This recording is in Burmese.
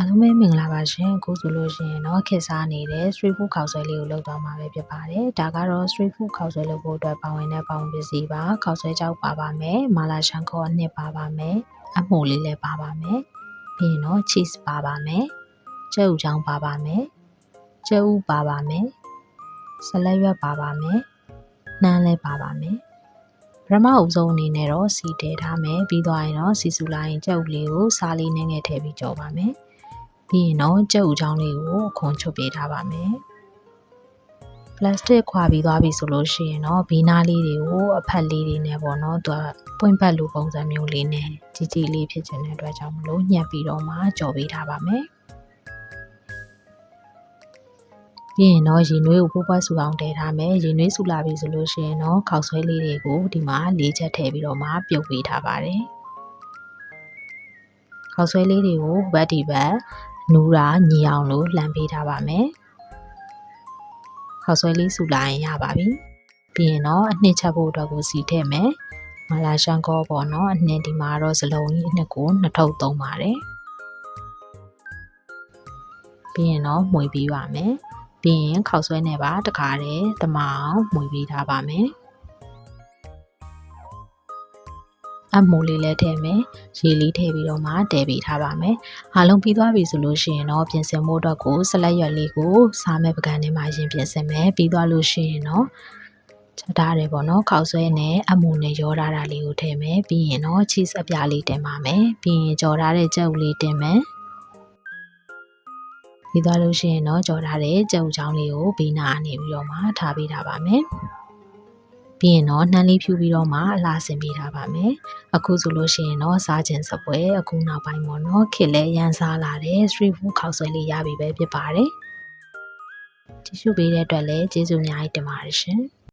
အားလုံးပဲမင်္ဂလာပါရှင်အခုဆိုလို့ရှိရင်တော့ခေတ်စားနေတဲ့ street food ခောက်ဆွဲလေးကိုလုပ်သွားမှာပဲဖြစ်ပါတယ်ဒါကတော့ street food ခောက်ဆွဲလုပ်ဖို့အတွက်ပါဝင်တဲ့ပေါင်းပစ္စည်းပါခောက်ဆွဲကြောက်ပါပါမယ်မာလာရှန်ခေါအနှစ်ပါပါမယ်အမှုလေးလည်းပါပါမယ်ပြီးရင်တော့ cheese ပါပါမယ်ကျဲဥချောင်းပါပါမယ်ကျဲဥပါပါမယ်ဆလက်ရွက်ပါပါမယ်နှမ်းလည်းပါပါမယ်ပထမအုပ်ဆုံးအနေနဲ့တော့စီတဲထားမယ်ပြီးသွားရင်တော့စီဆူလာရင်ကြက်ဥလေးကိုစားလေးနဲ့ငယ်ထည့်ပြီးကြော်ပါမယ် ပြီးရင်တော့ကြက်ဥချောင်းလေးကိုအခွန်ချုပ်ပေးထားပါမယ်ပလတ်စတစ်ခွာပြီးသွားပြီဆိုလို့ရှိရင်တော့ဘီနာလေးတွေကိုအဖက်လေးတွေနဲ့ပေါ့နော်သူကပွင့်ဖက်လိုပုံစံမျိုးလေးနဲ့ကြီးကြီးလေးဖြစ်ခြင်းတဲ့အတွက်ကြောင့်မလို့ညှက်ပြီးတော့မှကြော်ပေးထားပါမယ်ပြီးရင်တော့ရေနွေးကိုပိုးပွားဆူအောင်တည်ထားမယ်ရေနွေးဆူလာပြီဆိုလို့ရှိရင်တော့ခောက်ဆွဲလေးတွေကိုဒီမှာလေးချက်ထည့်ပြီးတော့မှပြုတ်ပေးထားပါတယ်ခောက်ဆွဲလေးတွေကိုဘတ်ဒီဘတ် နူးတာညီအောင်လို့လှမ်းပေးထားပါမယ်ခောက်ဆွဲလေးဆူလာရင်ရပါပြီပြီးရင်တော့အနှစ်ချက်ဖို့အတွက်ကိုစီထည့်မယ်မလာရှန်ကောပေါ့နော်အနှစ်ဒီမှာတော့စလုံးကြီးအနှစ်ကိုနှစ်ထုပ်သုံးပါတယ်ပြီးရင်တော့မှွေပြီးပါမယ်ပြီးရင်ခောက်ဆွဲနဲ့ပါတခါတည်းတမအောင်မှွေပေးထားပါမယ် အမိုးလေးလည်းထည့်မယ်ရေလေးထည့်ပြီးတော့မှတည်ပေးထားပါမယ်အားလုံးပြီးသွားပြီဆိုလို့ရှိရင်တော့ပြင်ဆင်ဖို့အတွက်ကိုဆလက်ရွက်လေးကိုစားမဲ့ပကံထဲမှာရင်ပြင်ဆင်မယ်ပြီးသွားလို့ရှိရင်တော့ချက်ထားတယ်ပေါ့နော်ခောက်ဆွဲနဲ့အမူနဲ့ရောထားတာလေးကိုထည့်မယ်ပြီးရင်တော့ cheese အပြားလေးတင်ပါမယ်ပြီးရင်ကြော်ထားတဲ့ကြက်ဥလေးတင်မယ်ပြီးသွားလို့ရှိရင်တော့ကြော်ထားတဲ့ကြက်ဥချောင်းလေးကိုဘေးနာကနေပြီးတော့မှထားပေးထားပါမယ် ပြီးရင်တော့နှမ်းလေးဖြူပြီးတော့မှအလားဆင်ပေးထားပါမယ်အခုဆိုလို့ရှိရင်တော့စားခြင်းစပွဲအခုနောက်ပိုင်းပေါ့နော်ခစ်လဲရန်စားလာတဲ့ street food ခောက်ဆွဲလေးရပြီပဲဖြစ်ပါတယ်ကြည့်ရှုပေးတဲ့အတွက်လည်းကျေးဇူးအများကြီးတင်ပါတယ်ရှင်